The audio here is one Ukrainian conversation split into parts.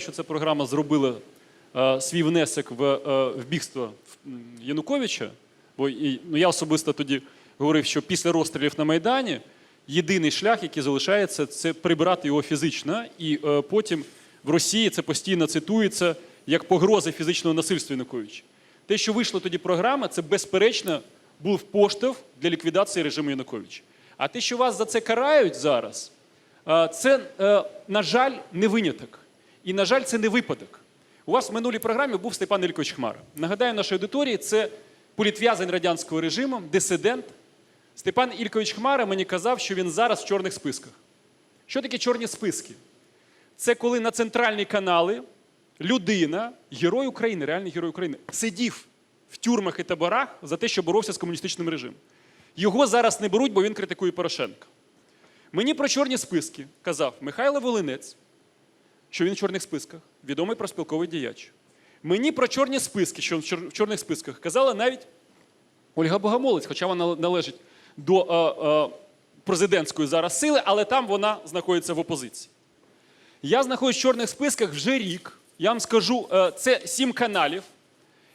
що ця програма зробила е, свій внесок в, е, в бігство Януковича, бо і, ну, я особисто тоді говорив, що після розстрілів на Майдані єдиний шлях, який залишається, це прибирати його фізично, і е, потім в Росії це постійно цитується як погрози фізичного насильства Януковича. Те, що вийшла тоді програма, це безперечно був поштовх для ліквідації режиму Януковича. А те, що вас за це карають зараз, е, це, е, на жаль, не виняток. І, на жаль, це не випадок. У вас в минулій програмі був Степан Ількович Хмара. Нагадаю, нашій аудиторії це політв'язень радянського режиму, дисидент. Степан Ількович Хмара мені казав, що він зараз в чорних списках. Що таке чорні списки? Це коли на центральні канали людина, герой України, реальний герой України, сидів в тюрмах і таборах за те, що боровся з комуністичним режимом. Його зараз не беруть, бо він критикує Порошенка. Мені про чорні списки казав Михайло Волинець, що він в чорних списках, відомий проспілковий діяч. Мені про чорні списки, що в чорних списках, казала навіть Ольга Богомолець, хоча вона належить до е, е, президентської зараз сили, але там вона знаходиться в опозиції. Я знаходжусь в чорних списках вже рік. Я вам скажу, е, це сім каналів,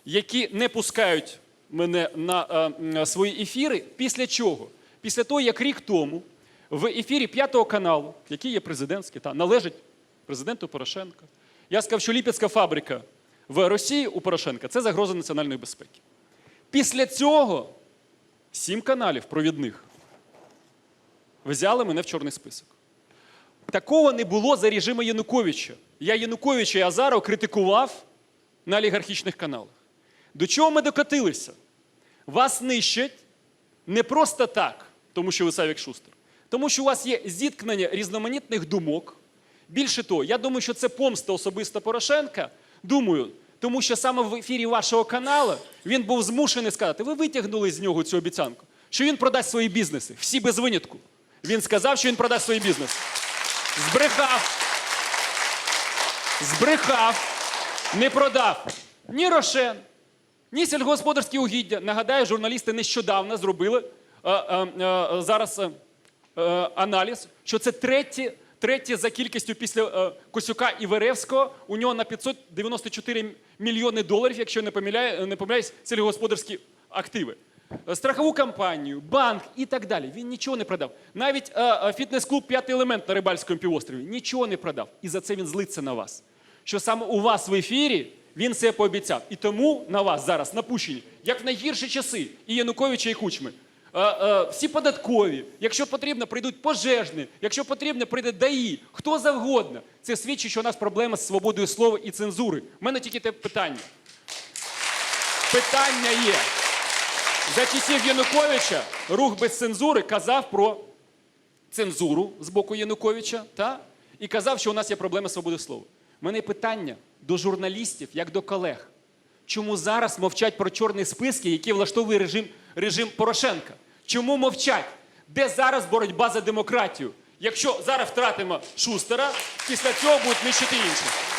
які не пускають мене на е, свої ефіри. Після чого? Після того, як рік тому в ефірі п'ятого каналу, який є президентський, та належить президенту Порошенка, я сказав, що Ліпецька фабрика в Росії у Порошенка це загроза національної безпеки. Після цього сім каналів провідних взяли мене в чорний список. Такого не було за режиму Януковича. Я Януковича і Азаров критикував на олігархічних каналах. До чого ми докотилися? Вас нищать не просто так, тому що ви Савік Шустер, тому що у вас є зіткнення різноманітних думок. Більше того, я думаю, що це помста особисто Порошенка. Думаю, тому що саме в ефірі вашого каналу він був змушений сказати, ви витягнули з нього цю обіцянку, що він продасть свої бізнеси, всі без винятку. Він сказав, що він продасть свої бізнеси. Збрехав. Збрехав, не продав ні Рошен, ні сільськогосподарські угіддя. Нагадаю, журналісти нещодавно зробили е, е, е, зараз е, е, аналіз, що це третє, третє за кількістю після е, Косюка і Веревського. У нього на 594 мільйони доларів, якщо не помиляю, не помиляюсь, сільськогосподарські активи. Е, Страхову компанію, банк і так далі. Він нічого не продав. Навіть е, е, фітнес-клуб П'ятий елемент на Рибальському півострові нічого не продав. І за це він злиться на вас. Що саме у вас в ефірі він це пообіцяв. І тому на вас зараз напущені, як в найгірші часи, і Януковича, і Кучми. Е, е, всі податкові, якщо потрібно, прийдуть пожежні, якщо потрібно, прийде ДАІ, хто завгодно. Це свідчить, що у нас проблема з свободою слова і цензури. У мене тільки те питання. Питання є. За часів Януковича рух без цензури казав про цензуру з боку Януковича та? і казав, що у нас є проблема свободи слова. У мене питання до журналістів, як до колег. Чому зараз мовчать про чорні списки, які влаштовує режим, режим Порошенка? Чому мовчать? Де зараз боротьба за демократію? Якщо зараз втратимо Шустера, після цього будуть нищити інших.